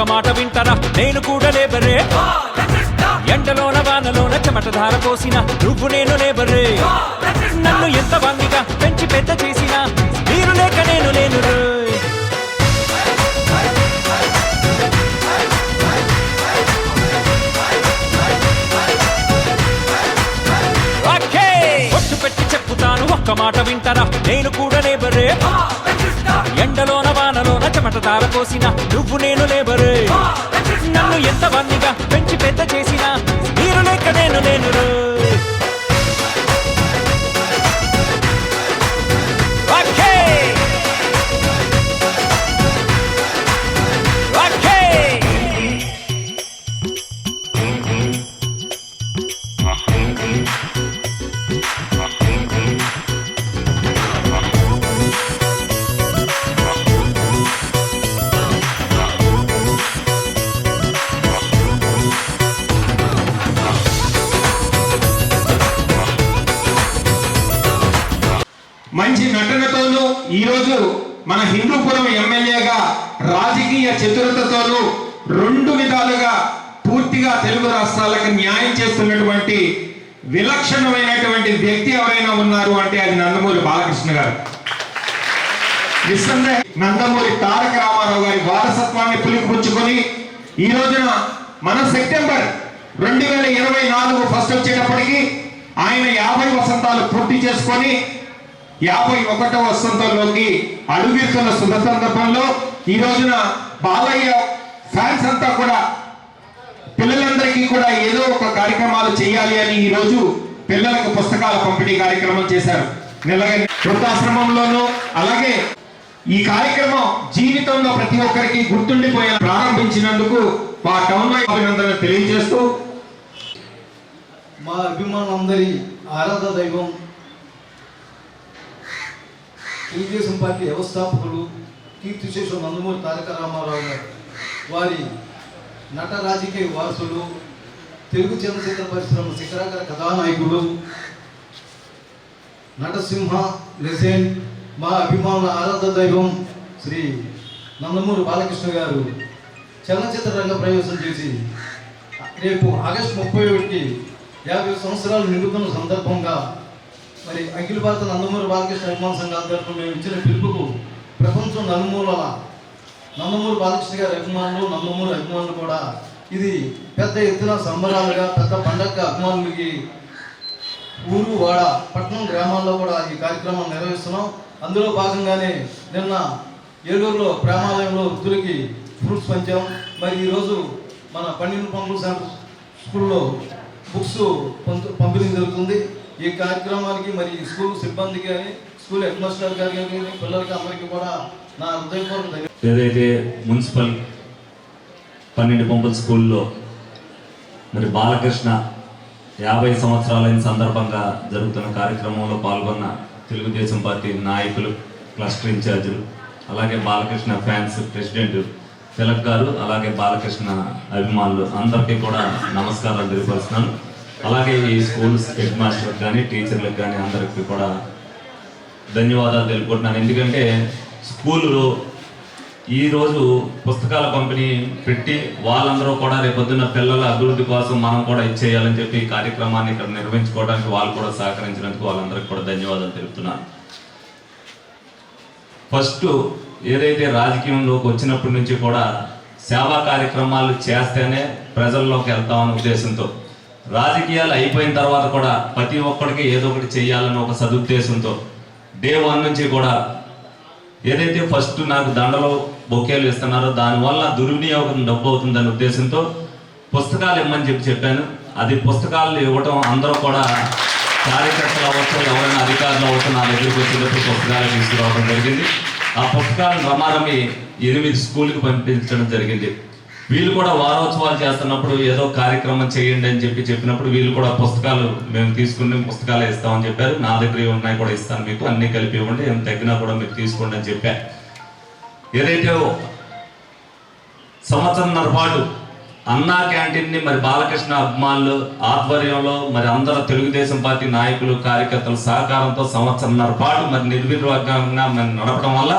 ఒక్క మాట వింటరా? నేను కూడా లేబరే ఎండలోన వానలోన చెమట ధార పోసిన నువ్వు నేను లేబరే నన్ను ఎంత వాణ్ణిగా పెంచ వానలోన చెమట ధార పోసిన నువ్వు నేను లేబరే నన్ను ఎంత వన్నిగా పెంచి పెద్ద చేసిన మన హిందూపురం ఎమ్మెల్యేగా రాజకీయ చతురతతోనూ రెండు విధాలుగా పూర్తిగా తెలుగు రాష్ట్రాలకు న్యాయం చేస్తున్నటువంటి విలక్షణమైనటువంటి వ్యక్తి ఎవరైనా ఉన్నారు అంటే అది నందమూరి బాలకృష్ణ గారు. నిస్సందేహ. నందమూరి తారక రామారావు గారి వారసత్వాన్ని పులిపుచ్చుకొని ఈ రోజున మన సెప్టెంబర్ రెండు వేల ఇరవై నాలుగు ఫస్ట్ వచ్చేటప్పటికి ఆయన యాభై వసంతాలు పూర్తి చేసుకొని యాభై ఒకటవ వసంతంలోకి అడుగుతున్న శుభ సందర్భంలో ఈ రోజున బాలయ్య ఫ్యాన్స్ అంతా కూడా పిల్లలందరికీ కూడా ఏదో ఒక కార్యక్రమాలు చేయాలి అని ఈ రోజు పిల్లలకు పుస్తకాల పంపిణీ కార్యక్రమం చేశారు. నిలగా వృద్ధాశ్రమంలోనూ అలాగే ఈ కార్యక్రమం జీవితంలో ప్రతి ఒక్కరికి గుర్తుండిపోయే ప్రారంభించినందుకు మా టౌన్ అభినందన అభినందనలు తెలియజేస్తూ మా అభిమానులందరి ఆరాధ దైవం తెలుగుదేశం పార్టీ వ్యవస్థాపకులు కీర్తిశేషు నందమూరి తారక రామారావు గారు. వారి నట రాజకీయ వారసులు తెలుగు చలనచిత్ర పరిశ్రమ శిఖరాగర కథానాయకుడు నటసింహ లెసెన్ మా అభిమానుల ఆరాధ దైవం శ్రీ నందమూరి బాలకృష్ణ గారు. చలనచిత్ర రంగ ప్రవేశం చేసి రేపు ఆగస్టు ముప్పై ఒకటి యాభై సంవత్సరాలు నిండుతున్న సందర్భంగా మరి అఖిల భారత నందమూరి బాలకృష్ణ అభిమాన సంఘాల తరఫున మేము ఇచ్చిన పిలుపుకు ప్రపంచం నలుమూలల నందమూరి బాలకృష్ణ గారి అభిమానులు నందమూరి అభిమానులు కూడా ఇది పెద్ద ఎత్తున సంబరాలుగా పెద్ద పండగ అభిమానులకి ఊరు వాడ పట్టణం గ్రామాల్లో కూడా ఈ కార్యక్రమం నిర్వహిస్తున్నాం. అందులో భాగంగానే నిన్న ఏలూరులో ప్రేమాలయంలో వృద్ధులకి ఫ్రూట్స్ పంచాం. మరి ఈరోజు మన పన్నెండు పంపుల సెంటర్ స్కూల్లో బుక్స్ పంపిణీ జరుగుతుంది. ఈ కార్యక్రమానికి మరి స్కూల్ సిబ్బందికి కానీ స్కూల్ హెడ్ మాస్టర్ గారికి కానీ పిల్లలకి అందరికీ కూడా నా హృదయపూర్వక ఏదైతే మున్సిపల్ పన్నెండు పంపల స్కూల్లో మరి బాలకృష్ణ యాభై సంవత్సరాలైన సందర్భంగా జరుగుతున్న కార్యక్రమంలో పాల్గొన్న తెలుగుదేశం పార్టీ నాయకులు క్లస్టర్ ఇన్ఛార్జీలు అలాగే బాలకృష్ణ ఫ్యాన్స్ ప్రెసిడెంట్ తిలక్ గారు అలాగే బాలకృష్ణ అభిమానులు అందరికీ కూడా నమస్కారాలు తెలియపరుస్తున్నాను. అలాగే ఈ స్కూల్స్ హెడ్ మాస్టర్కి కానీ టీచర్లకు కానీ అందరికీ కూడా ధన్యవాదాలు తెలుపుకుంటున్నాను. ఎందుకంటే స్కూల్లో ఈరోజు పుస్తకాల పంపిణీ పెట్టి వాళ్ళందరూ కూడా రేపొద్దున్న పిల్లల అభివృద్ధి కోసం మనం కూడా ఇచ్చేయాలని చెప్పి ఈ కార్యక్రమాన్ని ఇక్కడ నిర్వహించుకోవడానికి వాళ్ళు కూడా సహకరించినందుకు వాళ్ళందరికీ కూడా ధన్యవాదాలు తెలుపుతున్నాను. ఫస్ట్ ఏదైతే రాజకీయంలోకి వచ్చినప్పటి నుంచి కూడా సేవా కార్యక్రమాలు చేస్తేనే ప్రజల్లోకి వెళ్తామనే ఉద్దేశంతో రాజకీయాలు అయిపోయిన తర్వాత కూడా ప్రతి ఒక్కరికి ఏదో ఒకటి చేయాలని ఒక సదుద్దేశంతో డే వన్ నుంచి కూడా ఏదైతే ఫస్ట్ నాకు దండలో బొకేలు ఇస్తున్నారో దానివల్ల దుర్వినియోగం డబ్బు అవుతుందనే ఉద్దేశంతో పుస్తకాలు ఇమ్మని చెప్పి చెప్పాను. అది పుస్తకాలు ఇవ్వటం అందరూ కూడా కార్యకర్తలు అవ్వచ్చు ఎవరైనా అధికారులు అవ్వచ్చు నా దగ్గరికి వచ్చినప్పుడు పుస్తకాలు తీసుకురావడం జరిగింది. ఆ పుస్తకాలను రమారమి ఎనిమిది స్కూల్కి పంపించడం జరిగింది. వీళ్ళు కూడా వారోత్సవాలు చేస్తున్నప్పుడు ఏదో కార్యక్రమం చేయండి అని చెప్పి చెప్పినప్పుడు వీళ్ళు కూడా పుస్తకాలు మేము తీసుకుని పుస్తకాలు ఇస్తామని చెప్పారు. నా దగ్గర ఉన్నాయి కూడా ఇస్తాను మీకు. అన్ని కలిపి ఇవ్వండి. ఏం తగ్గినా కూడా మీరు తీసుకోండి అని చెప్పా. ఏదైతే సంవత్సరంన్నర పాటు అన్నా క్యాంటీన్ని మరి బాలకృష్ణ అభిమానులు ఆధ్వర్యంలో మరి అందరూ తెలుగుదేశం పార్టీ నాయకులు కార్యకర్తల సహకారంతో సంవత్సరంన్నర పాటు మరి నిర్విర్వాహంగా మరి నడపడం వల్ల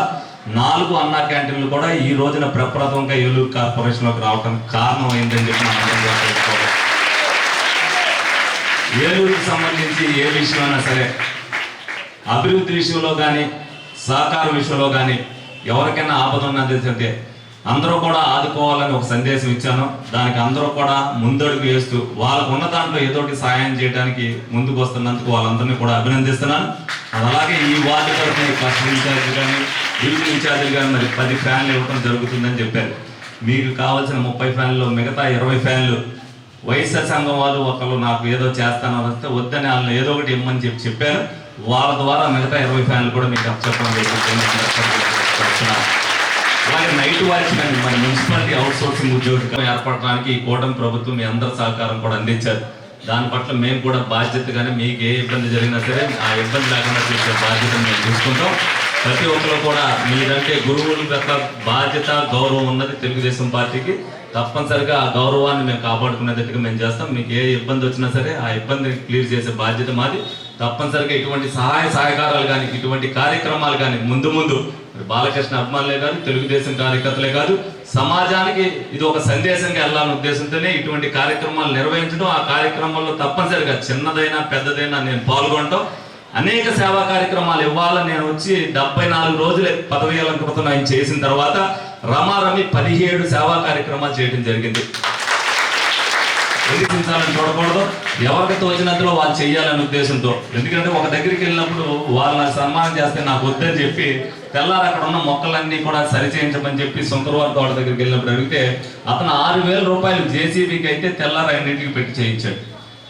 నాలుగు అన్న క్యాంటీన్లు కూడా ఈ రోజున ప్రప్రథమంగా ఏలూరు కార్పొరేషన్లోకి రావడం కారణం అయిందని చెప్పి ఏలూరుకి సంబంధించి ఏ విషయమైనా సరే అభివృద్ధి విషయంలో కానీ సహకార విషయంలో కానీ ఎవరికైనా ఆపద ఉన్నది అంటే అందరూ కూడా ఆదుకోవాలని ఒక సందేశం ఇచ్చాను. దానికి అందరూ కూడా ముందడుగు వేస్తూ వాళ్ళకు ఉన్న దాంట్లో ఏదోటి సాయం చేయడానికి ముందుకు వస్తున్నందుకు వాళ్ళందరినీ కూడా అభినందిస్తున్నాను. అలాగే ఈ వార్డు తరఫున ఈ క్లస్టర్ ఇన్ఛార్జ్ కానీ డివిజన్ ఇన్ఛార్జ్ కానీ మరి పది ఫ్యాన్లు ఇవ్వడం జరుగుతుందని చెప్పారు. మీకు కావాల్సిన ముప్పై ఫ్యాన్లు మిగతా ఇరవై ఫ్యాన్లు వైఎస్ఆర్ సంఘం వాళ్ళు ఒకళ్ళు నాకు ఏదో చేస్తానని వస్తే వద్దని వాళ్ళని ఏదో ఒకటి ఇమ్మని చెప్పి చెప్పారు. వాళ్ళ ద్వారా మిగతా ఇరవై ఫ్యాన్లు కూడా మీకు చెప్పడం జరుగుతుంది అలాగే నైట్ వాచ్మెన్ మన మున్సిపాలిటీ అవుట్ సోర్సింగ్ ఉద్యోగం ఏర్పడడానికి ఈ కూటమి ప్రభుత్వం మీ అందరి సహకారం కూడా అందించారు. దాని పట్ల మేము కూడా బాధ్యతగానే మీకు ఏ ఇబ్బంది జరిగినా సరే ఆ ఇబ్బంది లేకుండా చేసే బాధ్యత మేము చూసుకుంటాం ప్రతి ఒక్కరు కూడా మీరంటే గురువుల యొక్క బాధ్యత గౌరవం ఉన్నది తెలుగుదేశం పార్టీకి. తప్పనిసరిగా ఆ గౌరవాన్ని మేము కాపాడుకునేటట్టుగా మేము చేస్తాం. మీకు ఏ ఇబ్బంది వచ్చినా సరే ఆ ఇబ్బందిని క్లియర్ చేసే బాధ్యత మాది. తప్పనిసరిగా ఇటువంటి సహాయ సహకారాలు కానీ ఇటువంటి కార్యక్రమాలు కానీ ముందు ముందు బాలకృష్ణ అభిమానులే కాదు తెలుగుదేశం కార్యకర్తలే కాదు సమాజానికి ఇది ఒక సందేశంగా వెళ్ళాలనే ఉద్దేశంతోనే ఇటువంటి కార్యక్రమాలు నిర్వహించడం ఆ కార్యక్రమాల్లో తప్పనిసరిగా చిన్నదైనా పెద్దదైనా నేను పాల్గొనటం అనేక సేవా కార్యక్రమాలు ఇవ్వాలని నేను వచ్చి డెబ్బై నాలుగు రోజులే పదవి అలంకృతం ఆయన చేసిన తర్వాత రమారమి పదిహేడు సేవా కార్యక్రమాలు చేయడం జరిగింది. ఎదిరించాలని చూడకూడదు. ఎవరికి తోచినంతలో వాళ్ళు చేయాలనే ఉద్దేశంతో. ఎందుకంటే ఒక దగ్గరికి వెళ్ళినప్పుడు వాళ్ళని సన్మానం చేస్తే నాకు వద్దని చెప్పి తెల్లారి అక్కడ ఉన్న మొక్కలన్నీ కూడా సరి చేయించమని చెప్పి శంకరవారి తోట దగ్గరికి వెళ్ళినప్పుడు అడిగితే అతను ఆరు వేల రూపాయలు జేసీబీకి అయితే తెల్లారి అన్నింటికి పెట్టి చేయించాడు.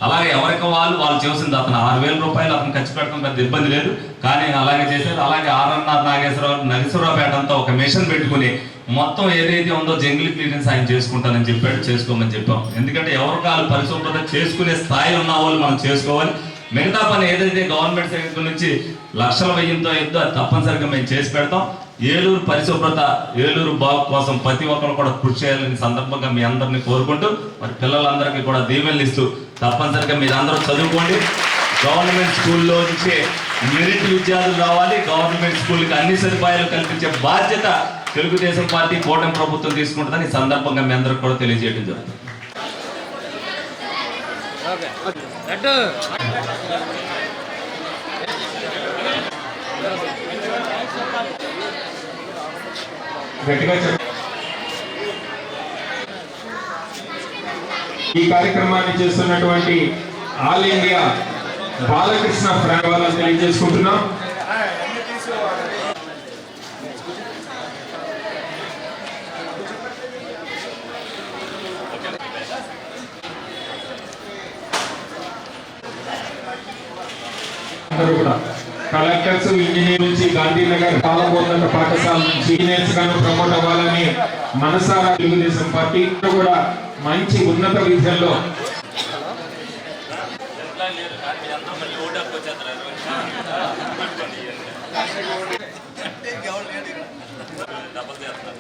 అలాగే ఎవరికి వాళ్ళు వాళ్ళు చేసింది అతను ఆరు వేల రూపాయలు అతను ఖర్చు పెట్టడం పెద్ద ఇబ్బంది లేదు. కానీ అలాగే చేశారు. అలాగే ఆర్ఎన్ఆర్ నాగేశ్వరరావు నరసింహరావుపేట అంతా ఒక మిషన్ పెట్టుకుని మొత్తం ఏదైతే ఉందో జంగిల్ క్లీనెన్స్ ఆయన చేసుకుంటానని చెప్పాడు చేసుకోమని చెప్పాం. ఎందుకంటే ఎవరికి వాళ్ళు పరిశుభ్రత చేసుకునే స్థాయి ఉన్న వాళ్ళు మనం చేసుకోవాలి. మిగతా పని ఏదైతే గవర్నమెంట్ సైడ్ నుంచి లక్షల వెయ్యంతో అయిందో అది తప్పనిసరిగా మేము చేసి పెడతాం. ఏలూరు పరిశుభ్రత ఏలూరు బాగు కోసం ప్రతి ఒక్కరు కూడా కృషి చేయాలని సందర్భంగా మీ అందరినీ కోరుకుంటూ మరి పిల్లలందరికీ కూడా దీవెనలు ఇస్తూ తప్పనిసరిగా మీరు అందరూ చదువుకోండి. గవర్నమెంట్ స్కూల్లో నుంచి మెరిట్ విద్యార్థులు రావాలి గవర్నమెంట్ స్కూల్కి అన్ని సదుపాయాలు కల్పించే బాధ్యత తెలుగుదేశం పార్టీ కూటమి ప్రభుత్వం తీసుకుంటుందని ఈ సందర్భంగా మీ అందరికి కూడా తెలియజేయడం జరుగుతుంది. ఈ కార్యక్రమాన్ని చేస్తున్నటువంటి ఆల్ ఇండియా బాలకృష్ణ ప్రేమాలను వాళ్ళని తెలియజేసుకుంటున్నాం. అందరూ కూడా కలెక్టర్స్ ఇంజనీర్ నుంచి గాంధీనగర్ కాలబోతున్న పాఠశాల నుంచి ఇంజనీర్స్ గాను ప్రమోట్ అవ్వాలని మనసారా తెలుగుదేశం పార్టీ. కూడా మంచి ఉన్నత విద్యల్లో డబ్బులు చేస్తారు